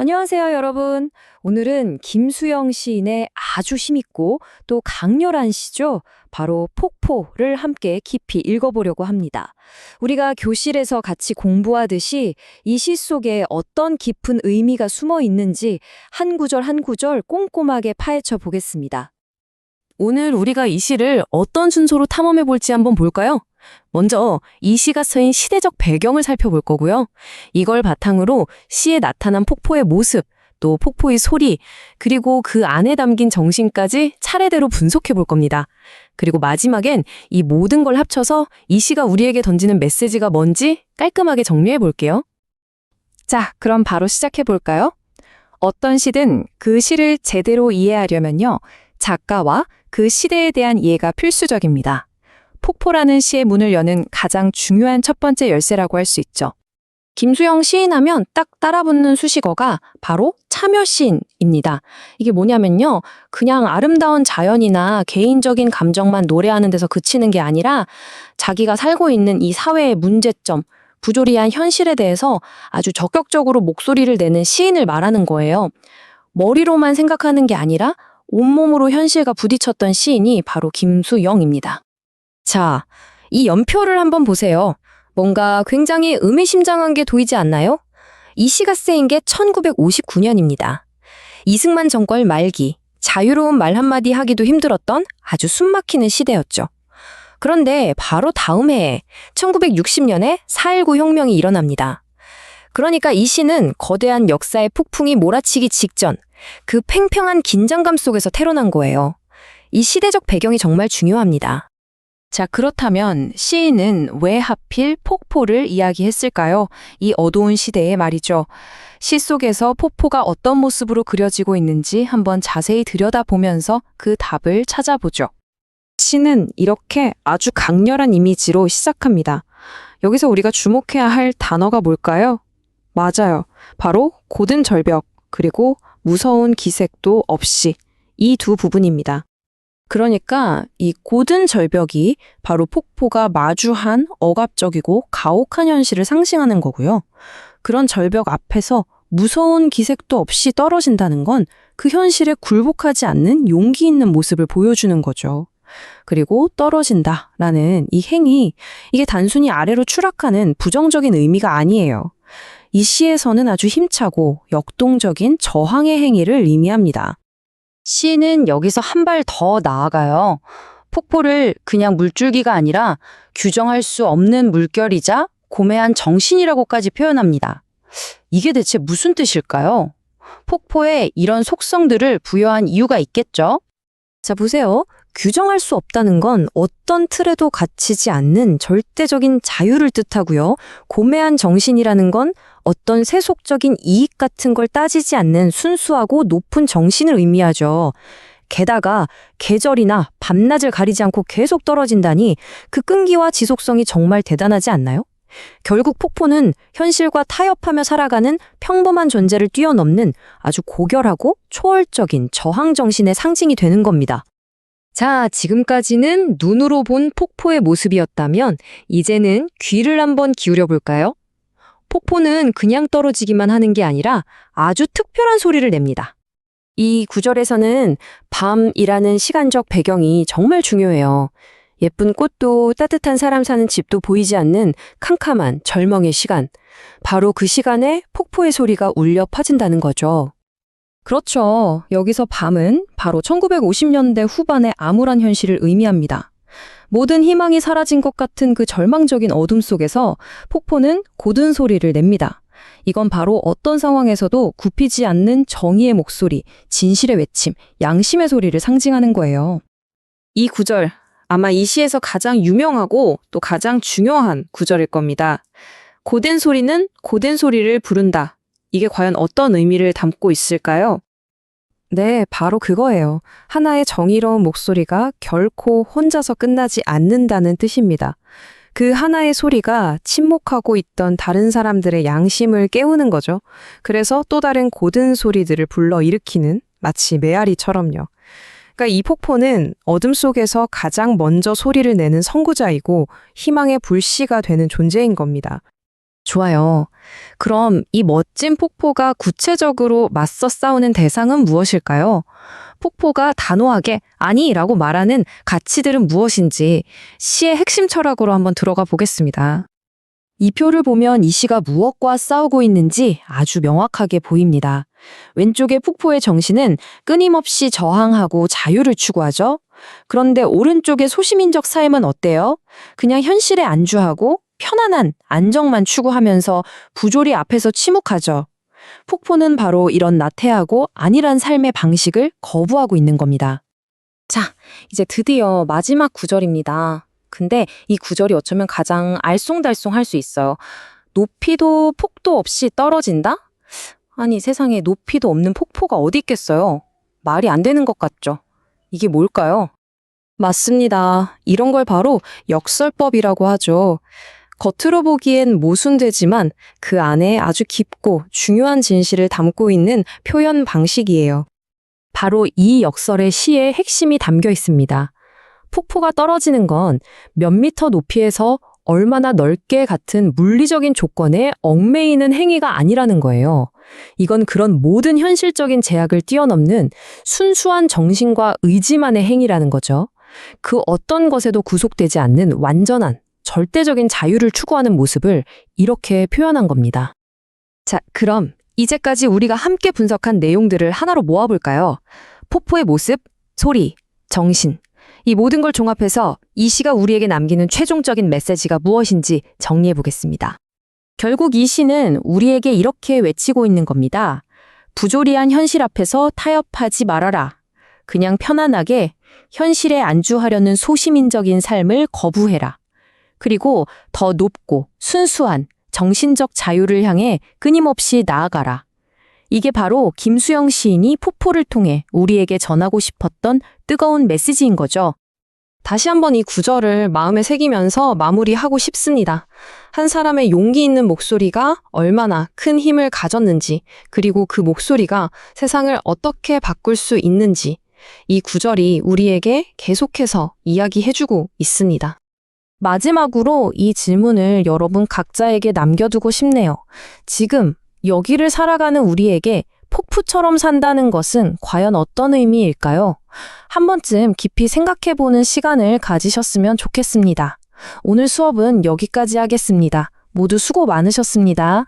안녕하세요, 여러분. 오늘은 김수영 시인의 아주 힘있고 또 강렬한 시죠. 바로 폭포를 함께 깊이 읽어보려고 합니다. 우리가 교실에서 같이 공부하듯이 이 시 속에 어떤 깊은 의미가 숨어 있는지 한 구절 한 구절 꼼꼼하게 파헤쳐 보겠습니다. 오늘 우리가 이 시를 어떤 순서로 탐험해 볼지 한번 볼까요? 먼저 이 시가 쓰인 시대적 배경을 살펴볼 거고요. 이걸 바탕으로 시에 나타난 폭포의 모습, 또 폭포의 소리, 그리고 그 안에 담긴 정신까지 차례대로 분석해 볼 겁니다. 그리고 마지막엔 이 모든 걸 합쳐서 이 시가 우리에게 던지는 메시지가 뭔지 깔끔하게 정리해 볼게요. 자, 그럼 바로 시작해 볼까요? 어떤 시든 그 시를 제대로 이해하려면요. 작가와 그 시대에 대한 이해가 필수적입니다. 폭포라는 시의 문을 여는 가장 중요한 첫 번째 열쇠라고 할 수 있죠. 김수영 시인하면 딱 따라붙는 수식어가 바로 참여 시인입니다. 이게 뭐냐면요. 그냥 아름다운 자연이나 개인적인 감정만 노래하는 데서 그치는 게 아니라 자기가 살고 있는 이 사회의 문제점, 부조리한 현실에 대해서 아주 적극적으로 목소리를 내는 시인을 말하는 거예요. 머리로만 생각하는 게 아니라 온몸으로 현실과 부딪혔던 시인이 바로 김수영입니다. 자, 이 연표를 한번 보세요. 뭔가 굉장히 의미심장한 게 보이지 않나요? 이 시가 쓰인 게 1959년입니다. 이승만 정권 말기, 자유로운 말 한마디 하기도 힘들었던 아주 숨막히는 시대였죠. 그런데 바로 다음 해에 1960년에 4.19 혁명이 일어납니다. 그러니까 이 시는 거대한 역사의 폭풍이 몰아치기 직전 그 팽팽한 긴장감 속에서 태어난 거예요. 이 시대적 배경이 정말 중요합니다. 자, 그렇다면 시인은 왜 하필 폭포를 이야기했을까요? 이 어두운 시대에 말이죠. 시 속에서 폭포가 어떤 모습으로 그려지고 있는지 한번 자세히 들여다보면서 그 답을 찾아보죠. 시는 이렇게 아주 강렬한 이미지로 시작합니다. 여기서 우리가 주목해야 할 단어가 뭘까요? 맞아요. 바로 고든 절벽, 그리고 무서운 기색도 없이 이 두 부분입니다. 그러니까 이 고든 절벽이 바로 폭포가 마주한 억압적이고 가혹한 현실을 상징하는 거고요. 그런 절벽 앞에서 무서운 기색도 없이 떨어진다는 건 그 현실에 굴복하지 않는 용기 있는 모습을 보여주는 거죠. 그리고 떨어진다라는 이 행위, 이게 단순히 아래로 추락하는 부정적인 의미가 아니에요. 이 시에서는 아주 힘차고 역동적인 저항의 행위를 의미합니다. 시는 여기서 한 발 더 나아가요. 폭포를 그냥 물줄기가 아니라 규정할 수 없는 물결이자 고매한 정신이라고까지 표현합니다. 이게 대체 무슨 뜻일까요? 폭포에 이런 속성들을 부여한 이유가 있겠죠? 자, 보세요. 규정할 수 없다는 건 어떤 틀에도 갇히지 않는 절대적인 자유를 뜻하고요. 고매한 정신이라는 건 어떤 세속적인 이익 같은 걸 따지지 않는 순수하고 높은 정신을 의미하죠. 게다가 계절이나 밤낮을 가리지 않고 계속 떨어진다니 그 끈기와 지속성이 정말 대단하지 않나요? 결국 폭포는 현실과 타협하며 살아가는 평범한 존재를 뛰어넘는 아주 고결하고 초월적인 저항 정신의 상징이 되는 겁니다. 자, 지금까지는 눈으로 본 폭포의 모습이었다면 이제는 귀를 한번 기울여 볼까요? 폭포는 그냥 떨어지기만 하는 게 아니라 아주 특별한 소리를 냅니다. 이 구절에서는 밤이라는 시간적 배경이 정말 중요해요. 예쁜 꽃도 따뜻한 사람 사는 집도 보이지 않는 캄캄한 절멍의 시간. 바로 그 시간에 폭포의 소리가 울려 퍼진다는 거죠. 그렇죠. 여기서 밤은 바로 1950년대 후반의 암울한 현실을 의미합니다. 모든 희망이 사라진 것 같은 그 절망적인 어둠 속에서 폭포는 고든 소리를 냅니다. 이건 바로 어떤 상황에서도 굽히지 않는 정의의 목소리, 진실의 외침, 양심의 소리를 상징하는 거예요. 이 구절, 아마 이 시에서 가장 유명하고 또 가장 중요한 구절일 겁니다. 고된 소리는 고된 소리를 부른다. 이게 과연 어떤 의미를 담고 있을까요? 네, 바로 그거예요. 하나의 정의로운 목소리가 결코 혼자서 끝나지 않는다는 뜻입니다. 그 하나의 소리가 침묵하고 있던 다른 사람들의 양심을 깨우는 거죠. 그래서 또 다른 고든 소리들을 불러 일으키는 마치 메아리처럼요. 그러니까 이 폭포는 어둠 속에서 가장 먼저 소리를 내는 선구자이고 희망의 불씨가 되는 존재인 겁니다. 좋아요. 그럼 이 멋진 폭포가 구체적으로 맞서 싸우는 대상은 무엇일까요? 폭포가 단호하게 아니라고 말하는 가치들은 무엇인지 시의 핵심 철학으로 한번 들어가 보겠습니다. 이 표를 보면 이 시가 무엇과 싸우고 있는지 아주 명확하게 보입니다. 왼쪽의 폭포의 정신은 끊임없이 저항하고 자유를 추구하죠. 그런데 오른쪽의 소시민적 삶은 어때요? 그냥 현실에 안주하고 편안한 안정만 추구하면서 부조리 앞에서 침묵하죠. 폭포는 바로 이런 나태하고 안일한 삶의 방식을 거부하고 있는 겁니다. 자, 이제 드디어 마지막 구절입니다. 근데 이 구절이 어쩌면 가장 알쏭달쏭할 수 있어요. 높이도 폭도 없이 떨어진다? 아니, 세상에 높이도 없는 폭포가 어디 있겠어요? 말이 안 되는 것 같죠? 이게 뭘까요? 맞습니다. 이런 걸 바로 역설법이라고 하죠. 겉으로 보기엔 모순되지만 그 안에 아주 깊고 중요한 진실을 담고 있는 표현 방식이에요. 바로 이 역설의 시의 핵심이 담겨 있습니다. 폭포가 떨어지는 건 몇 미터 높이에서 얼마나 넓게 같은 물리적인 조건에 얽매이는 행위가 아니라는 거예요. 이건 그런 모든 현실적인 제약을 뛰어넘는 순수한 정신과 의지만의 행위라는 거죠. 그 어떤 것에도 구속되지 않는 완전한 절대적인 자유를 추구하는 모습을 이렇게 표현한 겁니다. 자, 그럼 이제까지 우리가 함께 분석한 내용들을 하나로 모아볼까요? 폭포의 모습, 소리, 정신. 이 모든 걸 종합해서 이 시가 우리에게 남기는 최종적인 메시지가 무엇인지 정리해 보겠습니다. 결국 이 시는 우리에게 이렇게 외치고 있는 겁니다. 부조리한 현실 앞에서 타협하지 말아라. 그냥 편안하게 현실에 안주하려는 소시민적인 삶을 거부해라. 그리고 더 높고 순수한 정신적 자유를 향해 끊임없이 나아가라. 이게 바로 김수영 시인이 폭포를 통해 우리에게 전하고 싶었던 뜨거운 메시지인 거죠. 다시 한번 이 구절을 마음에 새기면서 마무리하고 싶습니다. 한 사람의 용기 있는 목소리가 얼마나 큰 힘을 가졌는지, 그리고 그 목소리가 세상을 어떻게 바꿀 수 있는지, 이 구절이 우리에게 계속해서 이야기해주고 있습니다. 마지막으로 이 질문을 여러분 각자에게 남겨두고 싶네요. 지금 여기를 살아가는 우리에게 폭포처럼 산다는 것은 과연 어떤 의미일까요? 한 번쯤 깊이 생각해보는 시간을 가지셨으면 좋겠습니다. 오늘 수업은 여기까지 하겠습니다. 모두 수고 많으셨습니다.